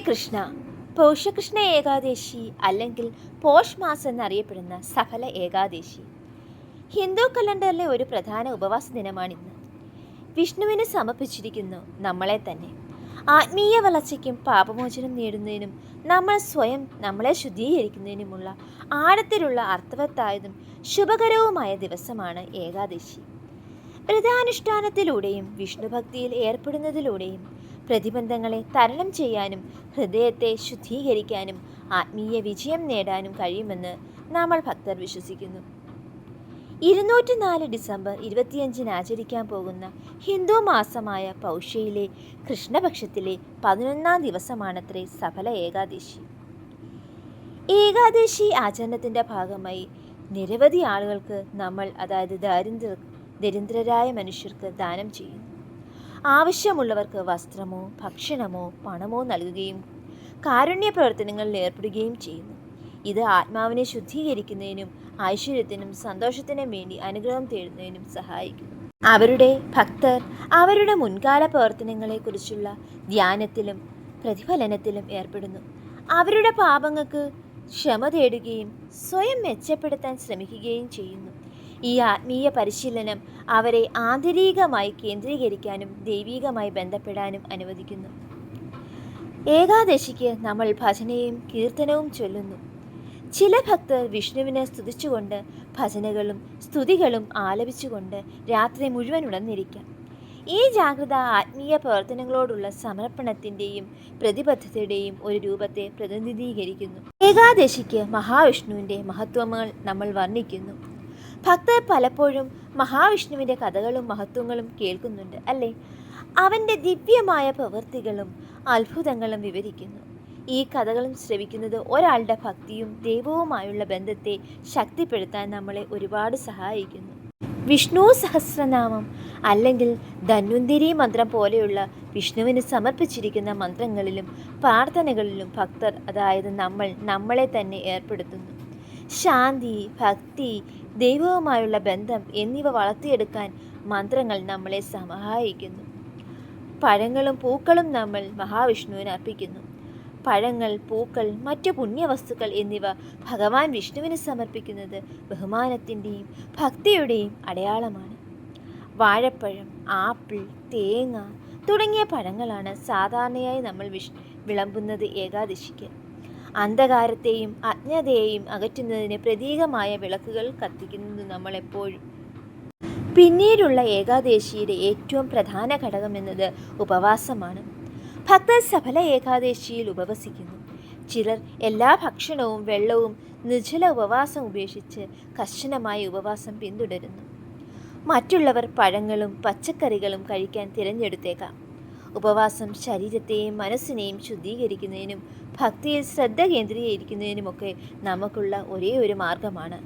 കൃഷ്ണ. പോഷകൃഷ്ണ ഏകാദശി അല്ലെങ്കിൽ പോഷ് മാസം എന്നറിയപ്പെടുന്ന സഫല ഏകാദശി. ഹിന്ദു കലണ്ടറിലെ ഒരു പ്രധാന ഉപവാസ ദിനമാണിന്ന്. വിഷ്ണുവിന് സമർപ്പിച്ചിരിക്കുന്നു നമ്മളെ തന്നെ. ആത്മീയ വളർച്ചയ്ക്കും പാപമോചനം നേടുന്നതിനും നമ്മൾ സ്വയം നമ്മളെ ശുദ്ധീകരിക്കുന്നതിനുമുള്ള ആഴത്തിലുള്ള അർത്ഥവത്തായതും ശുഭകരവുമായ ദിവസമാണ് ഏകാദശി. വ്രതാനുഷ്ഠാനത്തിലൂടെയും വിഷ്ണുഭക്തിയിൽ ഏർപ്പെടുന്നതിലൂടെയും പ്രതിബന്ധങ്ങളെ തരണം ചെയ്യാനും ഹൃദയത്തെ ശുദ്ധീകരിക്കാനും ആത്മീയ വിജയം നേടാനും കഴിയുമെന്ന് നമ്മൾ ഭക്തർ വിശ്വസിക്കുന്നു. ഇരുന്നൂറ്റി നാല് ഡിസംബർ ഇരുപത്തിയഞ്ചിന് ആചരിക്കാൻ പോകുന്ന ഹിന്ദു മാസമായ പൗഷ്യയിലെ കൃഷ്ണപക്ഷത്തിലെ പതിനൊന്നാം ദിവസമാണത്രേ സഫല ഏകാദശി. ഏകാദശി ആചരണത്തിന്റെ ഭാഗമായി നിരവധി ആളുകൾക്ക് നമ്മൾ അതായത് ദാരിദ്ര്യ ദരിദ്രരായ മനുഷ്യർക്ക് ദാനം ചെയ്യുന്നു. ആവശ്യമുള്ളവർക്ക് വസ്ത്രമോ ഭക്ഷണമോ പണമോ നൽകുകയും കാരുണ്യ പ്രവർത്തനങ്ങളിൽ ഏർപ്പെടുകയും ചെയ്യുന്നു. ഇത് ആത്മാവിനെ ശുദ്ധീകരിക്കുന്നതിനും ഐശ്വര്യത്തിനും സന്തോഷത്തിനും വേണ്ടി അനുഗ്രഹം തേടുന്നതിനും സഹായിക്കുന്നു. അവരുടെ ഭക്തർ അവരുടെ മുൻകാല പ്രവർത്തനങ്ങളെക്കുറിച്ചുള്ള ധ്യാനത്തിലും പ്രതിഫലനത്തിലും ഏർപ്പെടുന്നു. അവരുടെ പാപങ്ങൾക്ക് ക്ഷമ തേടുകയും സ്വയം മെച്ചപ്പെടുത്താൻ ശ്രമിക്കുകയും ചെയ്യുന്നു. ഈ ആത്മീയ പരിശീലനം അവരെ ആന്തരികമായി കേന്ദ്രീകരിക്കാനും ദൈവികമായി ബന്ധപ്പെടാനും അനുവദിക്കുന്നു. ഏകാദശിക്ക് നമ്മൾ ഭജനയും കീർത്തനവും ചൊല്ലുന്നു. ചില ഭക്തർ വിഷ്ണുവിനെ സ്തുതിച്ചുകൊണ്ട് ഭജനകളും സ്തുതികളും ആലപിച്ചുകൊണ്ട് രാത്രി മുഴുവൻ ഉണർന്നിരിക്കാം. ഈ ജാഗ്രത ആത്മീയ പ്രവർത്തനങ്ങളോടുള്ള സമർപ്പണത്തിന്റെയും പ്രതിബദ്ധതയുടെയും ഒരു രൂപത്തെ പ്രതിനിധീകരിക്കുന്നു. ഏകാദശിക്ക് മഹാവിഷ്ണുവിന്റെ മഹത്വങ്ങൾ നമ്മൾ വർണിക്കുന്നു. ഭക്തർ പലപ്പോഴും മഹാവിഷ്ണുവിന്റെ കഥകളും മഹത്വങ്ങളും കേൾക്കുന്നുണ്ട് അല്ലേ? അവന്റെ ദിവ്യമായ പ്രവൃത്തികളും അത്ഭുതങ്ങളും വിവരിക്കുന്നു. ഈ കഥകളും ശ്രവിക്കുന്നത് ഒരാളുടെ ഭക്തിയും ദൈവവുമായുള്ള ബന്ധത്തെ ശക്തിപ്പെടുത്താൻ നമ്മളെ ഒരുപാട് സഹായിക്കുന്നു. വിഷ്ണു സഹസ്രനാമം അല്ലെങ്കിൽ ധന്വന്തിരി മന്ത്രം പോലെയുള്ള വിഷ്ണുവിന് സമർപ്പിച്ചിരിക്കുന്ന മന്ത്രങ്ങളിലും പ്രാർത്ഥനകളിലും ഭക്തർ അതായത് നമ്മൾ നമ്മളെ തന്നെ ഏർപ്പെടുത്തുന്നു. ശാന്തി ഭക്തി ദൈവവുമായുള്ള ബന്ധം എന്നിവ വളർത്തിയെടുക്കാൻ മന്ത്രങ്ങൾ നമ്മളെ സഹായിക്കുന്നു. പഴങ്ങളും പൂക്കളും നമ്മൾ മഹാവിഷ്ണുവിന് അർപ്പിക്കുന്നു. പഴങ്ങൾ പൂക്കൾ മറ്റു പുണ്യവസ്തുക്കൾ എന്നിവ ഭഗവാൻ വിഷ്ണുവിന് സമർപ്പിക്കുന്നത് ബഹുമാനത്തിന്റെയും ഭക്തിയുടെയും അടയാളമാണ്. വാഴപ്പഴം ആപ്പിൾ തേങ്ങ തുടങ്ങിയ പഴങ്ങളാണ് സാധാരണയായി നമ്മൾ വിഷ് വിളമ്പുന്നത് ഏകാദശിക്ക്. അന്ധകാരത്തെയും അജ്ഞതയെയും അകറ്റുന്നതിന് പ്രതീകമായ വിളക്കുകൾ കത്തിക്കുന്നത് നമ്മൾ എപ്പോഴും പിന്നീടുള്ള ഏകാദശിയുടെ ഏറ്റവും പ്രധാന ഘടകമെന്നത് ഉപവാസമാണ്. ഭക്തർ സഫല ഏകാദശിയിൽ ഉപവസിക്കുന്നു. ചിലർ എല്ലാ ഭക്ഷണവും വെള്ളവും നിശ്ചല ഉപവാസം ഉപേക്ഷിച്ച് കർശനമായ ഉപവാസം പിന്തുടരുന്നു. മറ്റുള്ളവർ പഴങ്ങളും പച്ചക്കറികളും കഴിക്കാൻ തിരഞ്ഞെടുത്തേക്കാം. ഉപവാസം ശരീരത്തെയും മനസ്സിനെയും ശുദ്ധീകരിക്കുന്നതിനും ഭക്തിയിൽ ശ്രദ്ധ കേന്ദ്രീകരിക്കുന്നതിനുമൊക്കെ നമുക്കുള്ള ഒരേ ഒരു മാർഗമാണ്.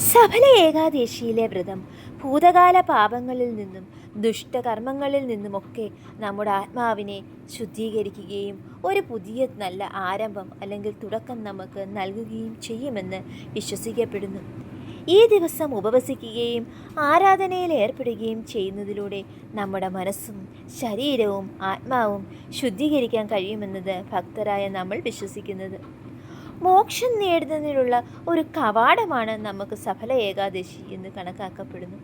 സഫല ഏകാദശിയിലെ വ്രതം ഭൂതകാല പാപങ്ങളിൽ നിന്നും ദുഷ്ടകർമ്മങ്ങളിൽ നിന്നുമൊക്കെ നമ്മുടെ ആത്മാവിനെ ശുദ്ധീകരിക്കുകയും ഒരു പുതിയ നല്ല ആരംഭം അല്ലെങ്കിൽ തുടക്കം നമുക്ക് നൽകുകയും ചെയ്യുമെന്ന് വിശ്വസിക്കപ്പെടുന്നു. ഈ ദിവസം ഉപവസിക്കുകയും ആരാധനയിൽ ഏർപ്പെടുകയും ചെയ്യുന്നതിലൂടെ നമ്മുടെ മനസ്സും ശരീരവും ആത്മാവും ശുദ്ധീകരിക്കാൻ കഴിയുമെന്നത് ഭക്തരായ നമ്മൾ വിശ്വസിക്കുന്നത്. മോക്ഷം നേടുന്നതിനുള്ള ഒരു കവാടമാണ് നമുക്ക് സഫല ഏകാദശി എന്ന് കണക്കാക്കപ്പെടുന്നു.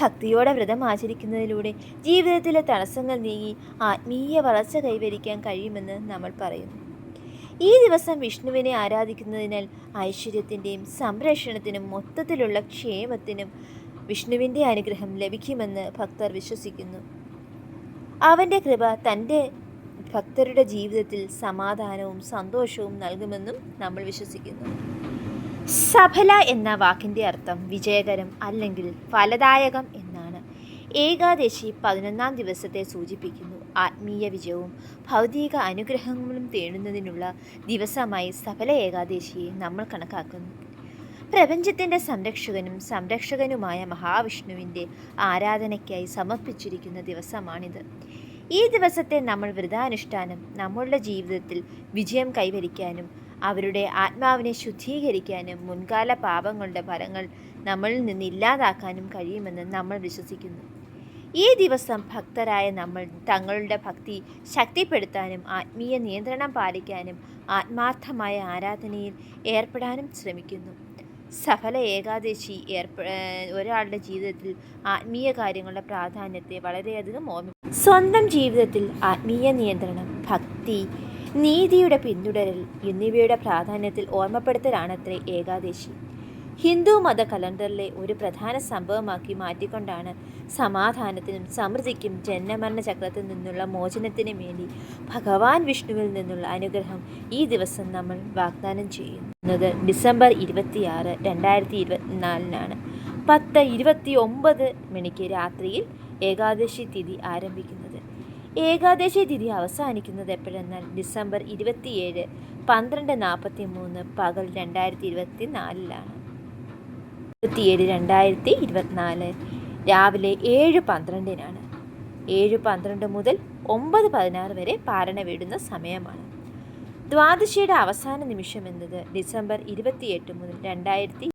ഭക്തിയോടെ വ്രതം ആചരിക്കുന്നതിലൂടെ ജീവിതത്തിലെ തടസ്സങ്ങൾ നീങ്ങി ആത്മീയ വളർച്ച കൈവരിക്കാൻ കഴിയുമെന്ന് നമ്മൾ പറയുന്നു. ഈ ദിവസം വിഷ്ണുവിനെ ആരാധിക്കുന്നതിനാൽ ഐശ്വര്യത്തിന്റെയും സംരക്ഷണത്തിനും മൊത്തത്തിലുള്ള ക്ഷേമത്തിനും വിഷ്ണുവിന്റെ അനുഗ്രഹം ലഭിക്കുമെന്ന് ഭക്തർ വിശ്വസിക്കുന്നു. അവന്റെ കൃപ തന്റെ ഭക്തരുടെ ജീവിതത്തിൽ സമാധാനവും സന്തോഷവും നൽകുമെന്നും നമ്മൾ വിശ്വസിക്കുന്നു. സഫല എന്ന വാക്കിന്റെ അർത്ഥം വിജയകരം അല്ലെങ്കിൽ ഫലദായകം എന്നാണ്. ഏകാദശി പതിനൊന്നാം ദിവസത്തെ സൂചിപ്പിക്കുന്നു. ആത്മീയ വിജയവും ഭൗതിക അനുഗ്രഹങ്ങളും തേടുന്നതിനുള്ള ദിവസമായി സഫല ഏകാദശിയെ നമ്മൾ കണക്കാക്കുന്നു. പ്രപഞ്ചത്തിന്റെ സംരക്ഷകനും സംരക്ഷകനുമായ മഹാവിഷ്ണുവിന്റെ ആരാധനയ്ക്കായി സമർപ്പിച്ചിരിക്കുന്ന ദിവസമാണിത്. ഈ ദിവസത്തെ നമ്മൾ വ്രതാനുഷ്ഠാനം നമ്മളുടെ ജീവിതത്തിൽ വിജയം കൈവരിക്കാനും അവരുടെ ആത്മാവിനെ ശുദ്ധീകരിക്കാനും മുൻകാല പാപങ്ങളുടെ ഫലങ്ങൾ നമ്മളിൽ നിന്ന് ഇല്ലാതാക്കാനും കഴിയുമെന്ന് നമ്മൾ വിശ്വസിക്കുന്നു. ഈ ദിവസം ഭക്തരായ നമ്മൾ തങ്ങളുടെ ഭക്തി ശക്തിപ്പെടുത്താനും ആത്മീയ നിയന്ത്രണം പാലിക്കാനും ആത്മാർത്ഥമായ ആരാധനയിൽ ഏർപ്പെടാനും ശ്രമിക്കുന്നു. സഫല ഏകാദശി ഏർപ്പ ഒരാളുടെ ജീവിതത്തിൽ ആത്മീയ കാര്യങ്ങളുടെ പ്രാധാന്യത്തെ വളരെയധികം ഓർമ്മ സ്വന്തം ജീവിതത്തിൽ ആത്മീയ നിയന്ത്രണം ഭക്തി നീതിയുടെ പിന്തുടരൽ എന്നിവയുടെ പ്രാധാന്യത്തിൽ ഓർമ്മപ്പെടുത്തലാണത്രേ ഏകാദശി. ഹിന്ദു മത കലണ്ടറിലെ ഒരു പ്രധാന സംഭവമാക്കി മാറ്റിക്കൊണ്ടാണ് സമാധാനത്തിനും സമൃദ്ധിക്കും ജന്മമരണ ചക്രത്തിൽ നിന്നുള്ള മോചനത്തിനും വേണ്ടി ഭഗവാൻ വിഷ്ണുവിൽ നിന്നുള്ള അനുഗ്രഹം ഈ ദിവസം നമ്മൾ വാഗ്ദാനം ചെയ്യുന്നത് ഡിസംബർ ഇരുപത്തിയാറ് രണ്ടായിരത്തി ഇരുപത്തിനാലിനാണ് പത്ത് ഇരുപത്തി ഒമ്പത് മണിക്ക് രാത്രിയിൽ ഏകാദശി തിഥി ആരംഭിക്കുന്നത്. ഏകാദശി തിഥി അവസാനിക്കുന്നത് എപ്പോഴെന്നാൽ ഡിസംബർ ഇരുപത്തിയേഴ് പന്ത്രണ്ട് നാൽപ്പത്തി മൂന്ന് പകൽ രണ്ടായിരത്തി ഇരുപത്തി നാലിലാണ് ഇരുപത്തിയേഴ് രണ്ടായിരത്തി ഇരുപത്തിനാല്. രാവിലെ ഏഴ് പന്ത്രണ്ടിനാണ്. ഏഴ് പന്ത്രണ്ട് മുതൽ ഒമ്പത് പതിനാറ് വരെ പാരണ വീടുന്ന സമയമാണ്. ദ്വാദശിയുടെ അവസാന നിമിഷം എന്നത് ഡിസംബർ ഇരുപത്തിയെട്ട് മുതൽ രണ്ടായിരത്തി